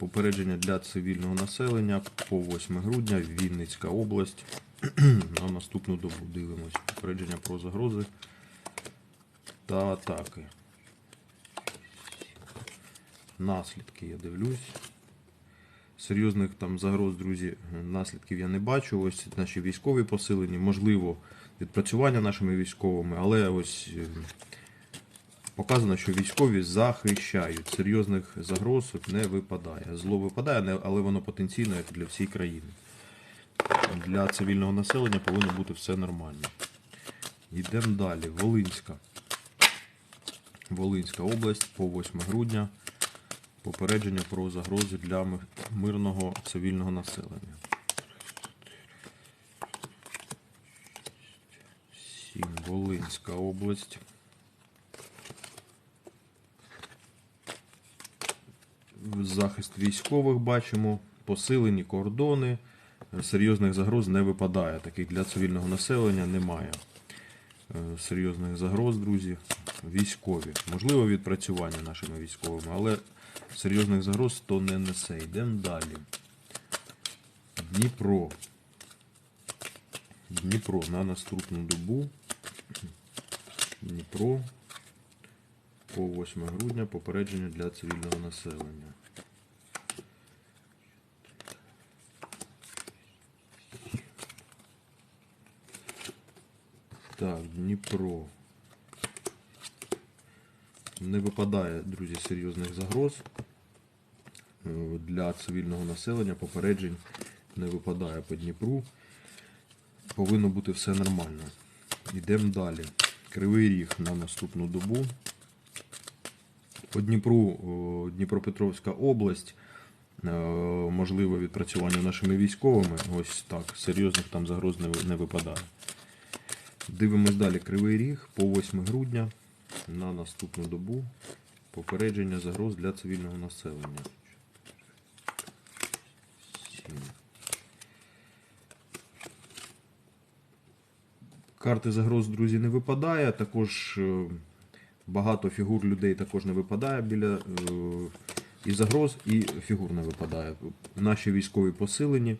Попередження для цивільного населення по 8 грудня, Вінницька область. На наступну добу дивимось. Попередження про загрози та атаки. Наслідки я дивлюсь. Серйозних там загроз, друзі, наслідків я не бачу. Ось наші військові посилені, можливо, відпрацювання нашими військовими, але ось е, показано, що військові захищають. Серйозних загроз не випадає. Зло випадає, але воно потенційно як для всієї країни. Для цивільного населення повинно бути все нормально. Йдемо далі. Волинська. Волинська область по 8 грудня. Попередження про загрози для мирного цивільного населення. Сім. Волинська область. Захист військових бачимо, посилені кордони. Серйозних загроз не випадає. Таких для цивільного населення немає. Е, Серйозних загроз, друзі. Військові. Можливо, відпрацювання нашими військовими, але серйозних загроз то не несе. Йдемо далі. Дніпро. Дніпро на наступну добу. Дніпро по 8 грудня попередження для цивільного населення. Так, Дніпро. Не випадає, друзі, серйозних загроз е, для цивільного населення. Попереджень не випадає по Дніпру. Повинно бути все нормально. Йдемо далі. Кривий ріг на наступну добу. По Дніпру, Дніпропетровська область. е, Можливе відпрацювання нашими військовими. Ось так. Серйозних там загроз не випадає. Дивимось далі Кривий Ріг по 8 грудня на наступну добу. Попередження загроз для цивільного населення. Карти загроз, друзі, не випадає. Також е, багато фігур людей також не випадає біля е, і загроз, і фігур не випадає. Наші військові посилені.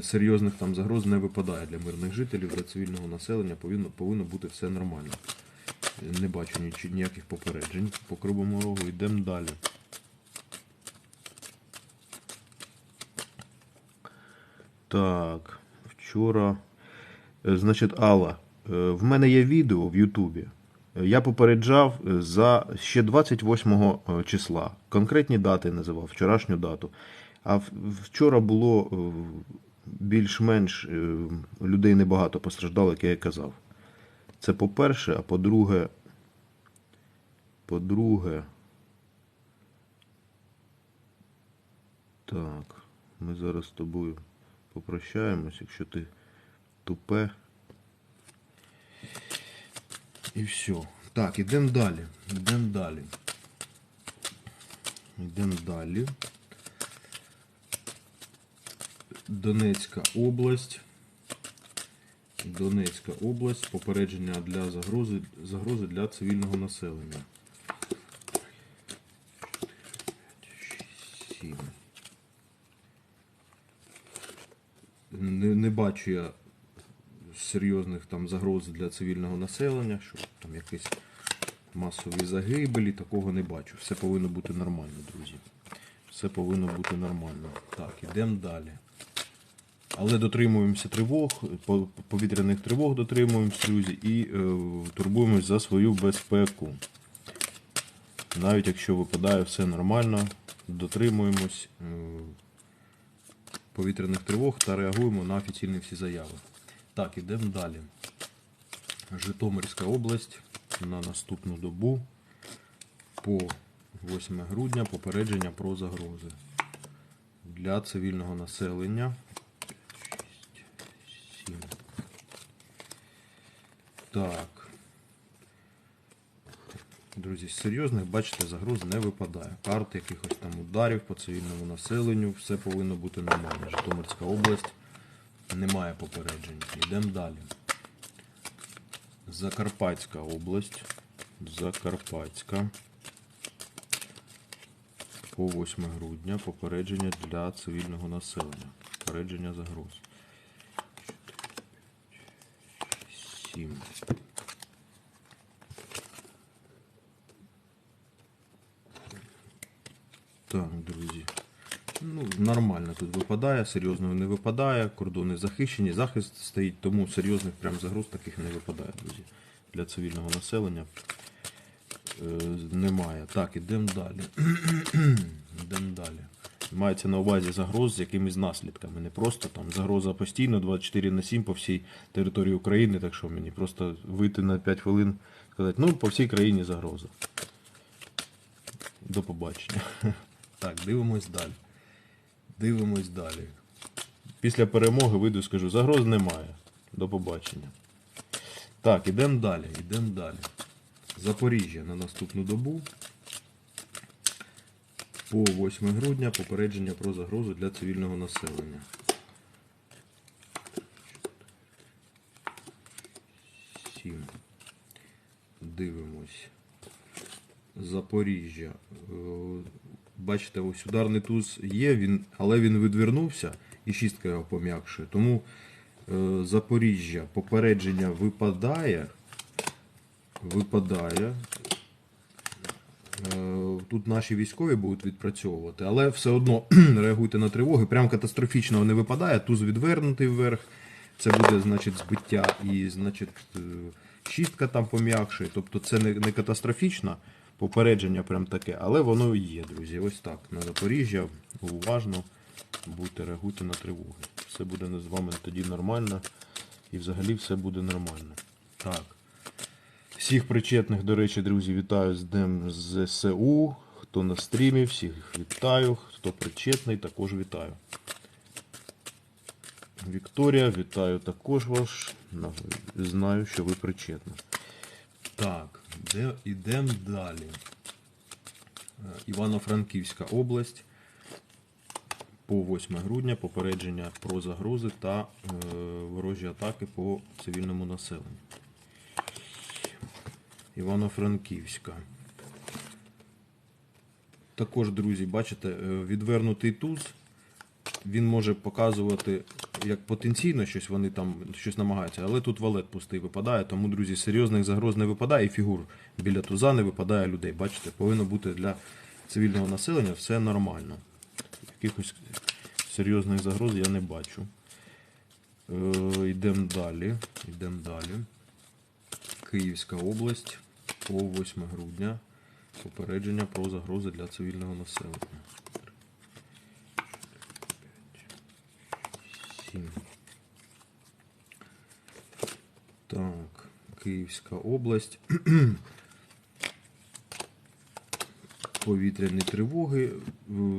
Серйозних там загроз не випадає для мирних жителів, для цивільного населення повинно, повинно бути все нормально. Не бачу ніяких попереджень по Кривому Рогу. Йдемо далі. Так, вчора. Е, Значить, Алла, е, в мене є відео в Ютубі. Я попереджав е, за ще 28 е, числа. Конкретні дати називав, вчорашню дату. А вчора було більш-менш е, людей небагато постраждало, як я і казав. Це по-перше, а по-друге. По-друге. Так, ми зараз з тобою попрощаємось, якщо ти тупе. І все. Так, ідемо далі. Ідемо далі. Йдемо далі. Донецька область. Донецька область. Попередження для загрози, загрози для цивільного населення. Сім. Не, не бачу я серйозних там загроз для цивільного населення, що там якісь масові загибелі, такого не бачу. Все повинно бути нормально, друзі. Все повинно бути нормально. Так, ідемо далі. Але дотримуємося тривог, повітряних тривог дотримуємося, друзі, і е, турбуємось за свою безпеку. Навіть якщо випадає все нормально, дотримуємось е, повітряних тривог та реагуємо на офіційні всі заяви. Так, ідемо далі. Житомирська область на наступну добу по 8 грудня попередження про загрози для цивільного населення. 7. Так. Друзі, з серйозних, бачите, загроз не випадає. Карт якихось там ударів по цивільному населенню, все повинно бути нормально. Житомирська область немає попереджень. Йдемо далі. Закарпатська область. Закарпатська. по 8 грудня попередження для цивільного населення. Попередження загроз. 7. Так, друзі. Ну, нормально тут випадає, серйозно не випадає, кордони захищені, захист стоїть, тому серйозних прям загроз таких не випадає, друзі. Для цивільного населення е, немає. Так, ідемо далі. Ідемо далі. Мається на увазі загроз з якимись наслідками. Не просто там загроза постійно 24 на 7 по всій території України, так що мені просто вийти на 5 хвилин сказати, ну, по всій країні загроза. До побачення. Так, дивимось далі. Дивимось далі. Після перемоги вийду скажу, загроз немає. До побачення. Так, ідемо далі, ідемо далі. Запоріжжя на наступну добу. По 8 грудня попередження про загрозу для цивільного населення. Сім. Дивимось. Запоріжжя. Е, Бачите, ось ударний туз є, він, але він відвернувся і шістка його пом'якшує. Тому е, Запоріжжя попередження випадає. Випадає. Е, Тут наші військові будуть відпрацьовувати, але все одно реагуйте на тривоги. Прям катастрофічно не випадає. Туз відвернутий вверх. Це буде, значить, збиття і, значить, е, шістка там пом'якшує. Тобто це не катастрофічно, попередження прям таке, але воно і є, друзі. Ось так. На Запоріжжя уважно будьте реагуйте на тривоги. Все буде з вами тоді нормально. І взагалі все буде нормально. Так. Всіх причетних, до речі, друзі, вітаю з Днем ЗСУ. Хто на стрімі, всіх вітаю. Хто причетний, також вітаю. Вікторія, вітаю також вас. Знаю, що ви причетні. Так, де, ідемо далі. Е, Івано-Франківська область. По 8 грудня попередження про загрози та е, ворожі атаки по цивільному населенню. Івано-Франківська. Також, друзі, бачите, е, відвернутий туз. Він може показувати як потенційно щось вони там щось намагаються, але тут валет пустий випадає, тому, друзі, серйозних загроз не випадає і фігур біля туза не випадає людей. Бачите, повинно бути для цивільного населення все нормально. Якихось серйозних загроз я не бачу. Е, далі. Йдемо далі. Київська область по 8 грудня. Попередження про загрози для цивільного населення. 7. Так, Київська область. Повітряні тривоги.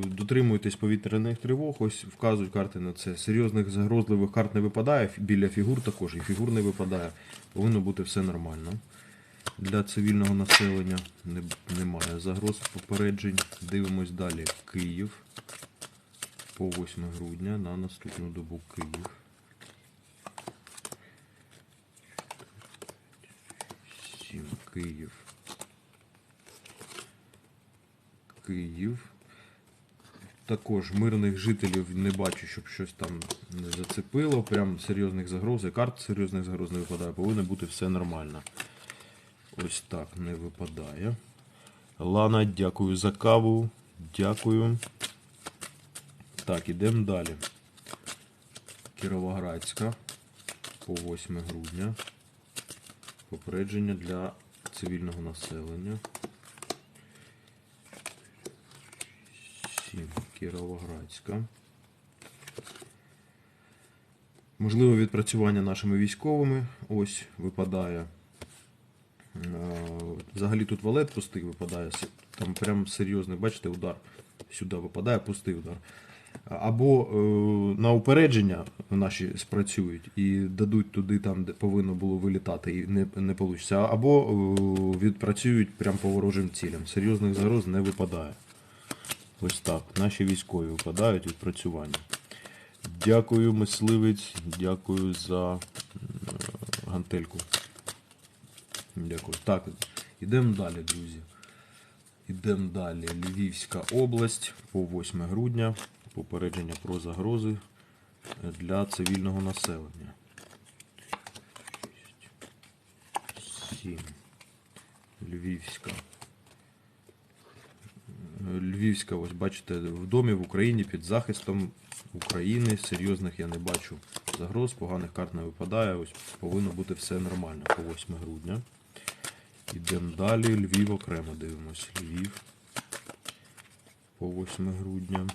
Дотримуйтесь повітряних тривог. Ось вказують карти на це. Серйозних загрозливих карт не випадає. Біля фігур також і фігур не випадає. Повинно бути все нормально. Для цивільного населення не, немає загроз попереджень. Дивимось далі. Київ по 8 грудня на наступну добу Київ. Сім Київ. Київ. Також мирних жителів не бачу, щоб щось там не зацепило. Прям серйозних загроз і карт серйозних загроз не випадає. Повинно бути все нормально. Ось так не випадає. Лана, дякую за каву. Дякую. Так, ідемо далі. Кіровоградська по 8 грудня. Попередження для цивільного населення. 7. Кіровоградська. Можливо, відпрацювання нашими військовими. Ось випадає. Е, Взагалі тут валет пустий випадає. Там прям серйозний, бачите, удар. Сюди випадає пустий удар. Або е, на упередження наші спрацюють і дадуть туди, там, де повинно було вилітати, і не, не вийде. Або е, відпрацюють прямо по ворожим цілям. Серйозних загроз не випадає. Ось так. Наші військові випадають відпрацювання. Дякую, мисливець, дякую за гантельку. Дякую. Так, ідемо далі, друзі. Ідемо далі. Львівська область по 8 грудня. Попередження про загрози для цивільного населення. 7. Львівська. Львівська, ось бачите, в домі в Україні під захистом України. Серйозних я не бачу загроз, поганих карт не випадає. Ось повинно бути все нормально по 8 грудня. Ідемо далі. Львів окремо дивимось. Львів по 8 грудня.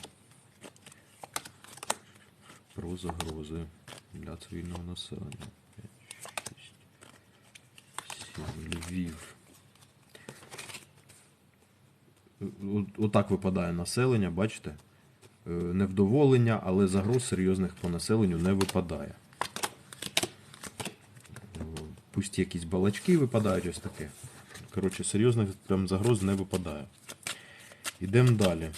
Про загрози для цивільного населення. 5, 6, 7. Львів. От- Отак випадає населення, бачите? Е, Невдоволення, але загроз серйозних по населенню не випадає. Пусті якісь балачки випадають, ось таке. Коротше, серйозних прям загроз не випадає. Ідемо далі.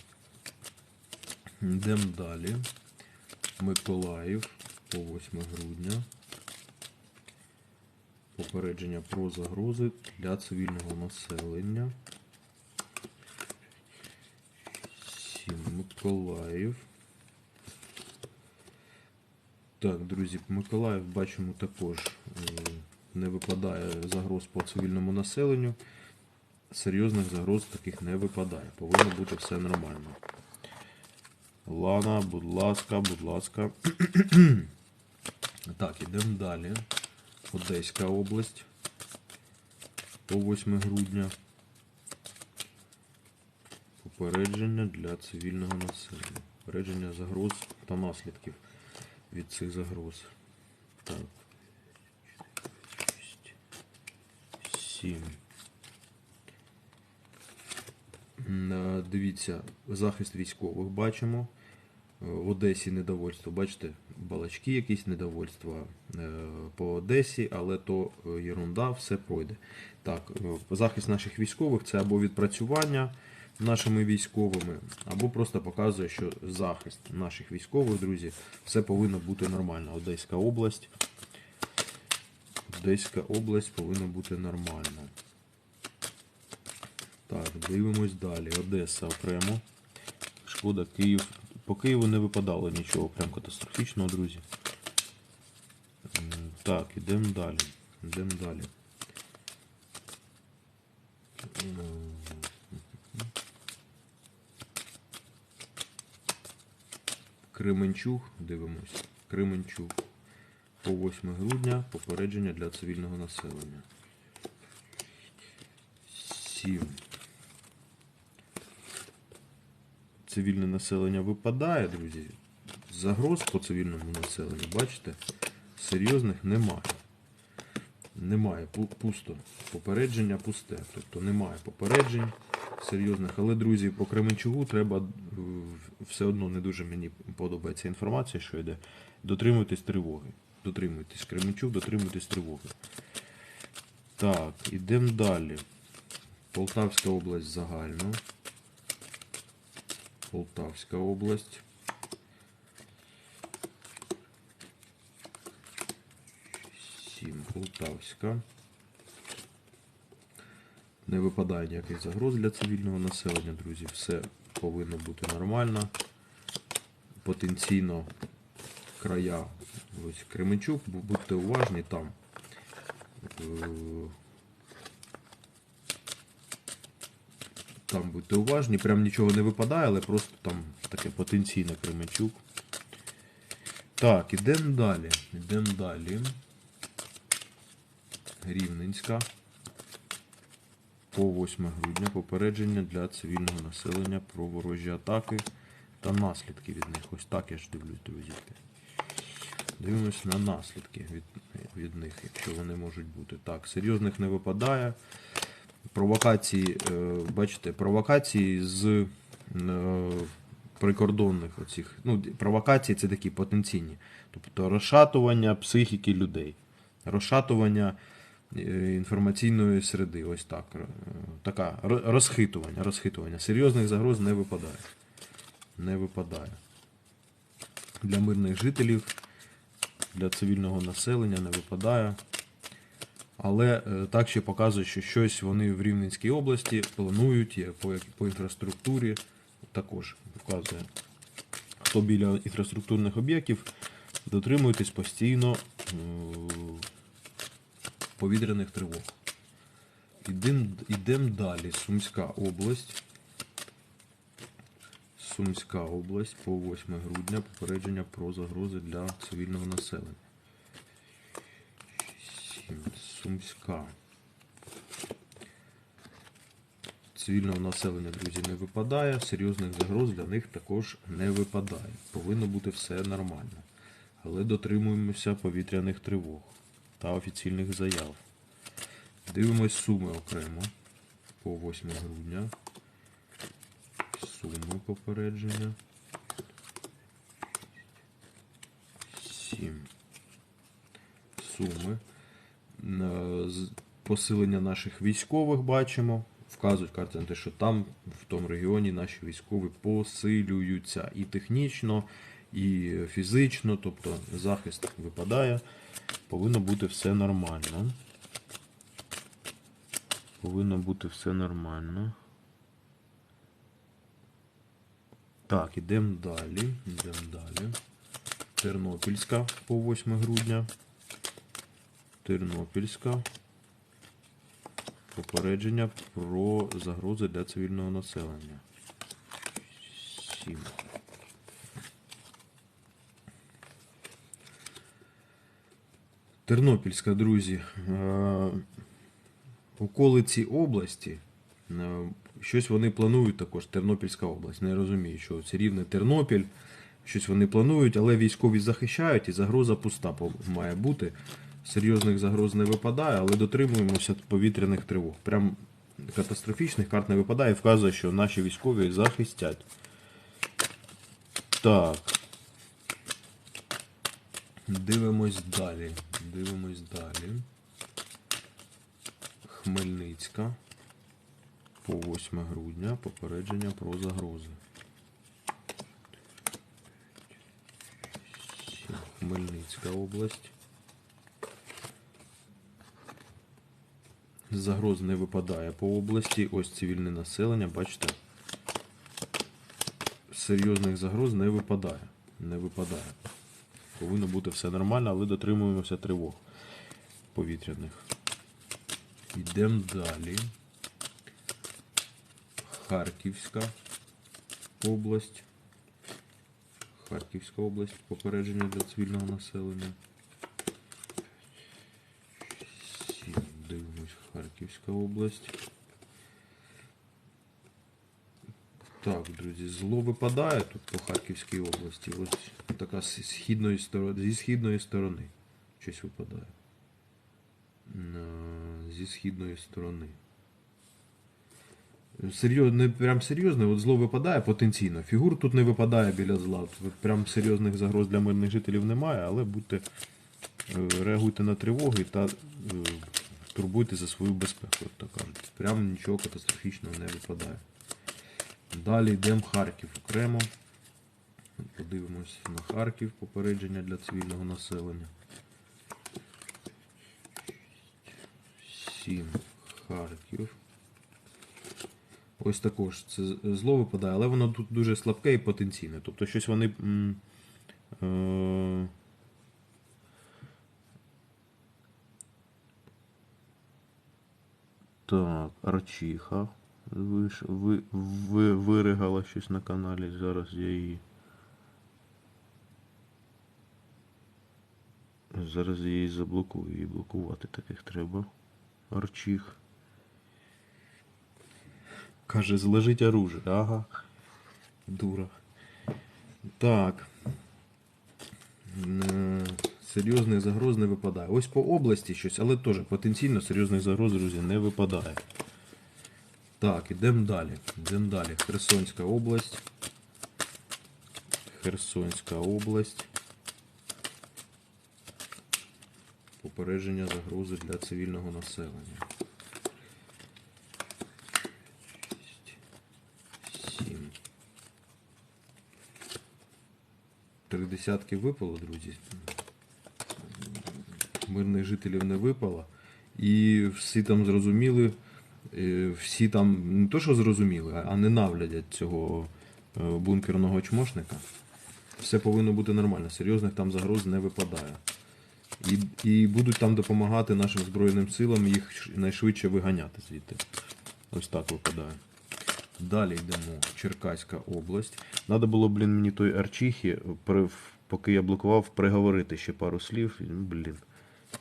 Йдемо далі. Миколаїв по 8 грудня. Попередження про загрози для цивільного населення. 7. Миколаїв. Так, друзі, Миколаїв бачимо також е, не випадає загроз по цивільному населенню. Серйозних загроз таких не випадає. Повинно бути все нормально. Лана, будь ласка, будь ласка. Так, ідемо далі. Одеська область. По 8 грудня. Попередження для цивільного населення. Попередження загроз та наслідків від цих загроз. Так. 7. Дивіться, захист військових бачимо. Е, В Одесі недовольство. Бачите, балачки якісь недовольства е, по Одесі, але то е, єрунда, все пройде. Так, е, захист наших військових це або відпрацювання нашими військовими, або просто показує, що захист наших військових, друзі, все повинно бути нормально. Одеська область. Одеська область повинна бути нормально. Так, дивимось далі. Одеса окремо. Шкода, Київ. По Києву не випадало нічого прям катастрофічного, друзі. Так, ідемо далі. Ідемо далі. Кременчуг, дивимось. Кременчуг. По 8 грудня попередження для цивільного населення. 7. Цивільне населення випадає, друзі. Загроз по цивільному населенню, бачите, серйозних немає. Немає, пусто. Попередження пусте. Тобто немає попереджень серйозних. Але, друзі, по Кременчугу треба е, все одно не дуже мені подобається інформація, що йде. Дотримуйтесь тривоги. Дотримуйтесь Кременчуг, дотримуйтесь тривоги. Так, ідемо далі. Полтавська область загально. Полтавська область. Сім. Полтавська. Не випадає ніяких загроз для цивільного населення, друзі. Все повинно бути нормально. Потенційно края. Ось Кременчук, будьте уважні там. Там будьте уважні, прям нічого не випадає, але просто там таке потенційне Кременчук. Так, ідемо далі. Ідемо далі. Рівненська. По 8 грудня попередження для цивільного населення про ворожі атаки та наслідки від них. Ось так я ж дивлюсь, друзі. Дивимось на наслідки від, від них, якщо вони можуть бути. Так, серйозних не випадає. Провокації, е, бачите, провокації з е, прикордонних оцих. Ну, провокації це такі потенційні. Тобто розшатування психіки людей, розшатування е, інформаційної середи. Ось так. Така розхитування, розхитування. Серйозних загроз не випадає. Не випадає. Для мирних жителів, для цивільного населення не випадає. Але е, так ще показує, що щось вони в Рівненській області планують по, по інфраструктурі. Також показує, хто біля інфраструктурних об'єктів, дотримуйтесь постійно е, повітряних тривог. Ідемо ідем далі. Сумська область. Сумська область по 8 грудня попередження про загрози для цивільного населення. Сумська. Цивільного населення, друзі, не випадає. Серйозних загроз для них також не випадає. Повинно бути все нормально. Але дотримуємося повітряних тривог та офіційних заяв. Дивимось суми окремо по 8 грудня. Суми попередження. 7. Суми. Е, Посилення наших військових бачимо. Вказують карти що там, в тому регіоні, наші військові посилюються і технічно, і фізично, тобто захист випадає. Повинно бути все нормально. Повинно бути все нормально. Так, ідемо далі. Ідемо далі. Тернопільська по 8 грудня. Тернопільська. Попередження про загрози для цивільного населення. 7. Тернопільська, друзі. Е, околиці області. е, Щось вони планують також, Тернопільська область. Не розумію, що це рівне Тернопіль. Щось вони планують, але військові захищають і загроза пуста має бути. Серйозних загроз не випадає, але дотримуємося повітряних тривог. Прям катастрофічних карт не випадає вказує, що наші військові захистять. Так. Дивимось далі. Дивимось далі. Хмельницька. По 8 грудня попередження про загрози. Хмельницька область. Загроз не випадає по області. Ось цивільне населення, бачите. Серйозних загроз не випадає. Не випадає. Повинно бути все нормально, але дотримуємося тривог повітряних. Йдемо далі. Харківська область. Харківська область. Попередження для цивільного населення. Сім. Дивимось Харківська область. Так, друзі, зло випадає тут по Харківській області. Ось така з східної сторони, зі східної сторони щось випадає. Зі східної сторони. Серйозно, прям серйозно, от зло випадає потенційно. Фігур тут не випадає біля зла. Прям серйозних загроз для мирних жителів немає, але будьте, е, реагуйте на тривоги та е, турбуйте за свою безпеку, як кажуть. Прям нічого катастрофічного не випадає. Далі йдемо Харків окремо. Подивимось на Харків, попередження для цивільного населення. 7 Харків. Ось також це зло випадає, але воно тут дуже слабке і потенційне. Тобто щось вони. е, Так, Арчиха. Виш, ви, ви, виригала щось на каналі. Зараз я її. Зараз я її заблокую. Її блокувати таких треба. Арчих. Каже, зложить оружие. Ага. Дура. Так. Серйозних загроз не випадає. Ось по області щось, але теж потенційно серйозних загроз, друзі, не випадає. Так, ідемо далі. Ідемо далі. Херсонська область. Херсонська область. Попередження загрози для цивільного населення. Сім. Три десятки випало, друзі. Мирних жителів не випало. І всі там зрозуміли, е, всі там не то, що зрозуміли, а ненавидять цього е, бункерного чмошника. Все повинно бути нормально. Серйозних там загроз не випадає. І, і будуть там допомагати нашим Збройним силам їх найшвидше виганяти звідти. Ось так випадає. Далі йдемо. Черкаська область. Надо було, блін, мені той Арчихі, поки я блокував, приговорити ще пару слів. Блін.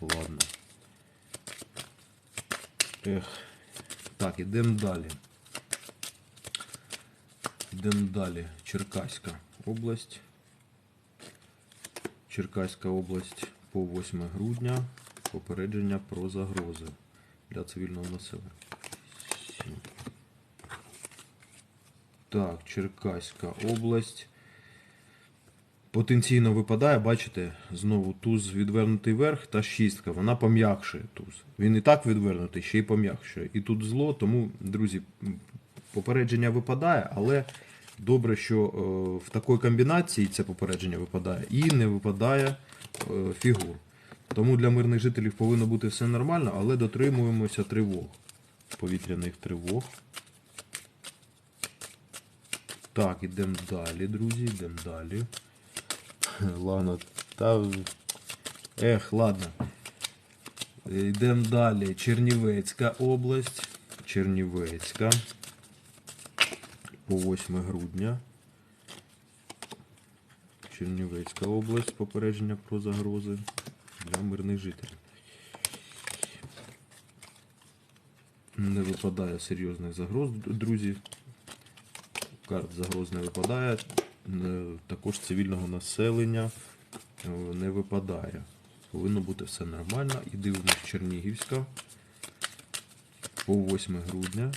Ладно. Ех. Так, ідемо далі. Йдемо далі. Черкаська область. Черкаська область по 8 грудня. Попередження про загрози для цивільного населення. Так, Черкаська область. Потенційно випадає, бачите, знову туз відвернутий вверх та шістка. Вона пом'якшує туз. Він і так відвернутий, ще й пом'якшує. І тут зло, тому, друзі, попередження випадає, але добре, що е, в такій комбінації це попередження випадає і не випадає е, фігур. Тому для мирних жителів повинно бути все нормально, але дотримуємося тривог. Повітряних тривог. Так, ідемо далі, друзі, йдемо далі. Ладно, та. Ех, ладно. Йдемо далі. Чернівецька область. Чернівецька. По 8 грудня. Чернівецька область. Попередження про загрози для мирних жителів. Не випадає серйозних загроз, друзі. Карт загроз не випадає. Е, Також цивільного населення е, не випадає. Повинно бути все нормально. І дивимось Чернігівська. По 8 грудня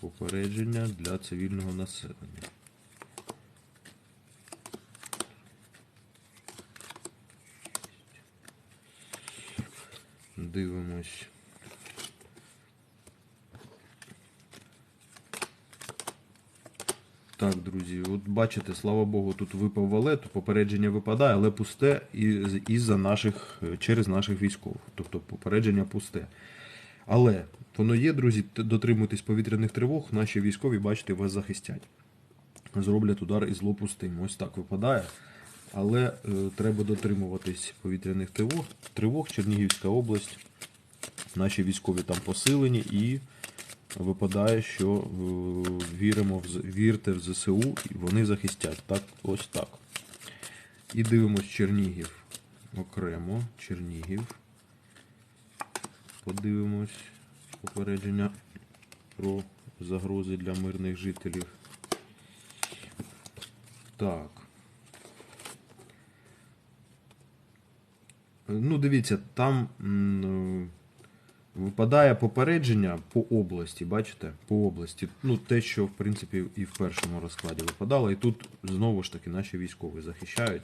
попередження для цивільного населення. Дивимось. Так, друзі, от бачите, слава Богу, тут випав валет, попередження випадає, але пусте із- із-за наших, е, через наших військових. Тобто попередження пусте. Але воно є, друзі, дотримуйтесь повітряних тривог, наші військові, бачите, вас захистять. Зроблять удар із зло пустим. Ось так випадає. Але е, треба дотримуватись повітряних тривог. Тривог, Чернігівська область. Наші військові там посилені і випадає, що е, віримо в, вірте в ЗСУ і вони захистять. Так, ось так. І дивимось Чернігів окремо. Чернігів. Подивимось попередження про загрози для мирних жителів. Так. Ну, дивіться, там випадає попередження по області, бачите? По області. Ну, те, що, в принципі, і в першому розкладі випадало. І тут знову ж таки наші військові захищають.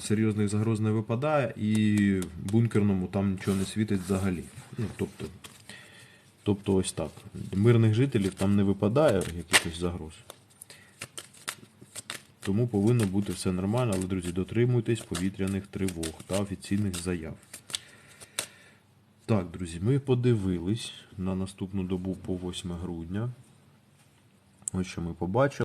Серйозних загроз не випадає, і бункерному там нічого не світить взагалі. Ну, тобто, тобто ось так. Мирних жителів там не випадає якихось загроз. Тому повинно бути все нормально, але, друзі, дотримуйтесь повітряних тривог та офіційних заяв. Так, друзі, ми подивились на наступну добу по 8 грудня. Ось що ми побачили.